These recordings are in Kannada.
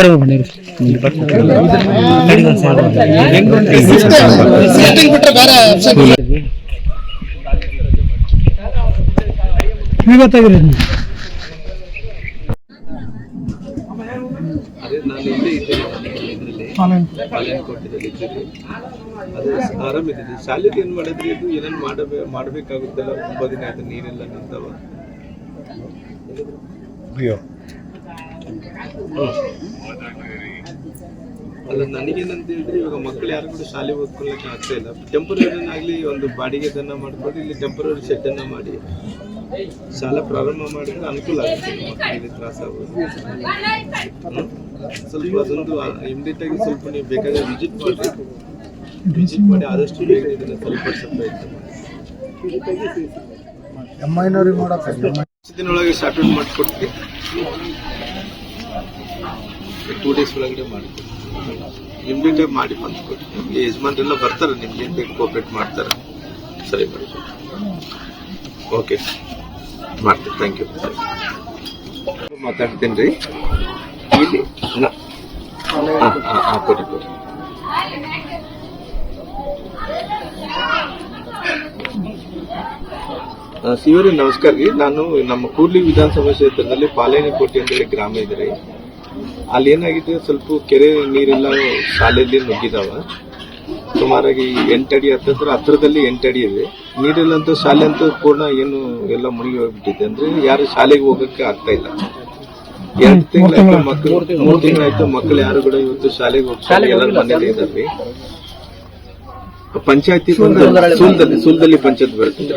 ಇದರಲ್ಲಿ ಬಾಗಲಕೋಟೆದಲ್ಲಿ ಇದ್ದೇನೆ ಅದೇ ಶಾಲೆಗೆ ಏನು ಮಾಡಿದ್ರಿ. ಇದು ಏನೇನು ಮಾಡಬೇ ಮಾಡಬೇಕಾಗುತ್ತಲ್ಲ ತುಂಬ ದಿನ ಆಯ್ತು ನೀರೆಲ್ಲ ನಿಂತವ ಅಲ್ಲ ನನಗೇನಂತ ಹೇಳಿದ್ರೆ ಇವಾಗ ಮಕ್ಕಳು ಯಾರು ಕೂಡ ಶಾಲೆ ಓದ್ಕೊಳ್ಳೋಕೆ ಆಗ್ತಾ ಇಲ್ಲ. ಟೆಂಪರರಿ ಆಗಲಿ ಒಂದು ಬಾಡಿಗೆದನ್ನ ಮಾಡ್ಕೊಂಡು ಇಲ್ಲಿ ಟೆಂಪರರಿ ಶೆಡ್ ಅನ್ನ ಮಾಡಿ ಶಾಲೆ ಪ್ರಾರಂಭ ಮಾಡಿದ್ರೆ ಅನುಕೂಲ ಆಗುತ್ತೆ ಮಕ್ಕಳಿಗೆ ಸ್ವಲ್ಪ ಅದೊಂದು ಇಮಿಡಿಯೇಟ್ ಆಗಿ ಸ್ವಲ್ಪ ನೀವು ಬೇಕಾದ್ರೆ ವಿಸಿಟ್ ಮಾಡಿ. ವಿಸಿಟ್ ಮಾಡಿ ಆದಷ್ಟು ಬೇಗ ಇದನ್ನ ಸ್ವಲ್ಪ ಪ್ರಯತ್ನ ಮಾಡಿ ಎಮ್ಮೈನವ್ರಿಗೆ ಮಾಡಕ್ಕೆ ದಿನೊಳಗೆ ಶಾರ್ಟ್ ಔಟ್ ಮಾಡಿಕೊಡ್ತೀವಿ. ಟೂ ಡೇಸ್ ಒಳಗಡೆ ಮಾಡ್ತೀವಿ ಆಗಿ ಮಾಡಿ ಬಂದು ಕೊಡ್ತೀವಿ ಯಜಮಾನ್ರೆಲ್ಲ ಬರ್ತಾರೆ ನಿಮ್ಗೆ ಏನ್ ಬೇಕು ಕೋಪರೇಟ್ ಮಾಡ್ತಾರೆ. ಸರಿ ಮಾಡಿ ಓಕೆ ಮಾಡ್ತೀವಿ ಥ್ಯಾಂಕ್ ಯು ಮಾತಾಡ್ತೀನಿ ರೀ. ಇಲ್ಲಿ ಹಾಂ ಕೊಡಿ ಕೊಡಿ. ಆ, ಶಿವರೇ ನಮಸ್ಕಾರ ರೀ. ನಾನು ನಮ್ಮ ಕೂರ್ಲಿ ವಿಧಾನಸಭಾ ಕ್ಷೇತ್ರದಲ್ಲಿ ಪಾಲೇನಿಕೋಟೆ ಅಂತೇಳಿ ಗ್ರಾಮ ಇದೆ ರೀ. ಅಲ್ಲಿ ಏನಾಗಿದೆ ಸ್ವಲ್ಪ ಕೆರೆ ನೀರೆಲ್ಲ ಶಾಲೆಯಲ್ಲಿ ನುಗ್ಗಿದಾವ. ಸುಮಾರಾಗಿ ಎಂಟಡಿ ಹತ್ತಿರ ಹತ್ರದಲ್ಲಿ ಎಂಟಡಿ ಇದೆ. ನೀರಿಲ್ಲಂತೂ ಶಾಲೆ ಅಂತೂ ಪೂರ್ಣ ಏನು ಎಲ್ಲ ಮುಳುಗಿ ಹೋಗ್ಬಿಟ್ಟಿದೆ. ಅಂದ್ರೆ ಯಾರು ಶಾಲೆಗೆ ಹೋಗಕ್ಕೆ ಆಗ್ತಾ ಇಲ್ಲ. ಎರಡು ತಿಂಗಳಾಯ್ತು ಮಕ್ಕಳು ಮೂರು ತಿಂಗಳಾಯ್ತು ಮಕ್ಕಳು ಯಾರು ಕೂಡ ಇವತ್ತು ಶಾಲೆಗೆ ಹೋಗ್ತಾರೆ ಎಲ್ಲರ ಮನೇಲಿ ಇದಾವೆ ಪಂಚಾಯತಿ ಸುಲ್ದಲ್ಲಿ ಸುಲ್ದಲ್ಲಿ ಪಂಚಾಯತ್ ಬರ್ತದೆ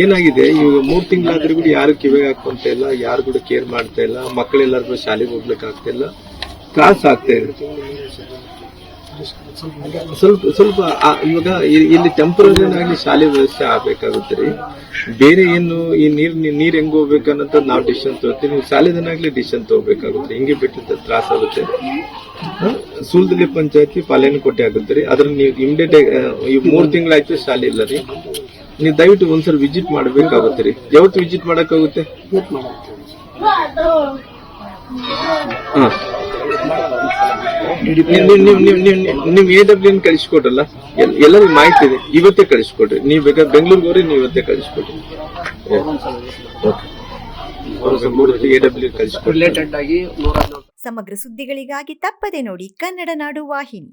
ಏನಾಗಿದೆ? ಇವಾಗ ಮೂರ್ ತಿಂಗಳಾದ್ರೂ ಕೂಡ ಯಾರು ಕಿವಿಗೆ ಹಾಕೊಂತ ಇಲ್ಲ, ಯಾರು ಕೂಡ ಕೇರ್ ಮಾಡ್ತಾ ಇಲ್ಲ ಮಕ್ಕಳೆಲ್ಲರೂ ಶಾಲೆಗೆ ಹೋಗ್ಲಿಕ್ಕೆ ಆಗ್ತಾ ಇಲ್ಲ. ತ್ರಾಸ ಆಗ್ತಾ ಇದೆ. ಸ್ವಲ್ಪ ಸ್ವಲ್ಪ ಇವಾಗ ಇಲ್ಲಿ ಟೆಂಪರರಿ ಆಗಿ ಶಾಲೆ ವ್ಯವಸ್ಥೆ ಆಗ್ಬೇಕಾಗುತ್ತೆ ರೀ. ಬೇರೆ ಏನು ಈ ನೀರ್ ನೀರ್ ಹೆಂಗ್ ಹೋಗ್ಬೇಕು ಅನ್ನೋದು ನಾವು ಡಿಸಿಷನ್ ತಗೋತೀವಿ ನೀವು ಶಾಲೆದನ್ನಾಗ್ಲಿ ಡಿಸಿಷನ್ ತಗೋಬೇಕಾಗುತ್ತೆ ಹಿಂಗೆ ಬಿಟ್ಟಿದ್ದ ತ್ರಾಸ ಆಗುತ್ತೆ. ಹ? ಸೂಲ್ದಲ್ಲಿ ಪಂಚಾಯತಿ ಕೊಟ್ಟೆ ಆಗುತ್ತೆ ರೀ. ಅದ್ರ ನೀವು ಇಮಿಡಿಯೇಟ್ ಈ ಮೂರ್ ತಿಂಗಳಾಯ್ತು ಶಾಲೆ ಇಲ್ಲ ರೀ. ನೀವು ದಯವಿಟ್ಟು ಒಂದ್ಸಲ ವಿಸಿಟ್ ಮಾಡಬೇಕಾಗುತ್ತೆ ರೀ. ಯಾವತ್ತು ವಿಸಿಟ್ ಮಾಡಕ್ಕಾಗುತ್ತೆ? ನಿಮ್ ಎ ಡಬ್ಲ್ಯೂ ಎನ್ ಕಳಿಸ್ಕೊಡ್ರಲ್ಲ ಎಲ್ಲರಿಗೂ ಮಾಹಿತಿ ಇದೆ. ಇವತ್ತೇ ಕಳಿಸ್ಕೊಡ್ರಿ ನೀವು ಬೇಕಾದ್ರೆ ಬೆಂಗಳೂರಿಗೆ ಹೋಗ್ರಿ ನೀವು ಇವತ್ತೇ ಕಳಿಸ್ಕೊಡ್ರಿ ಸಮಗ್ರ ಸುದ್ದಿಗಳಿಗಾಗಿ ತಪ್ಪದೆ ನೋಡಿ ಕನ್ನಡ ನಾಡು ವಾಹಿನಿ.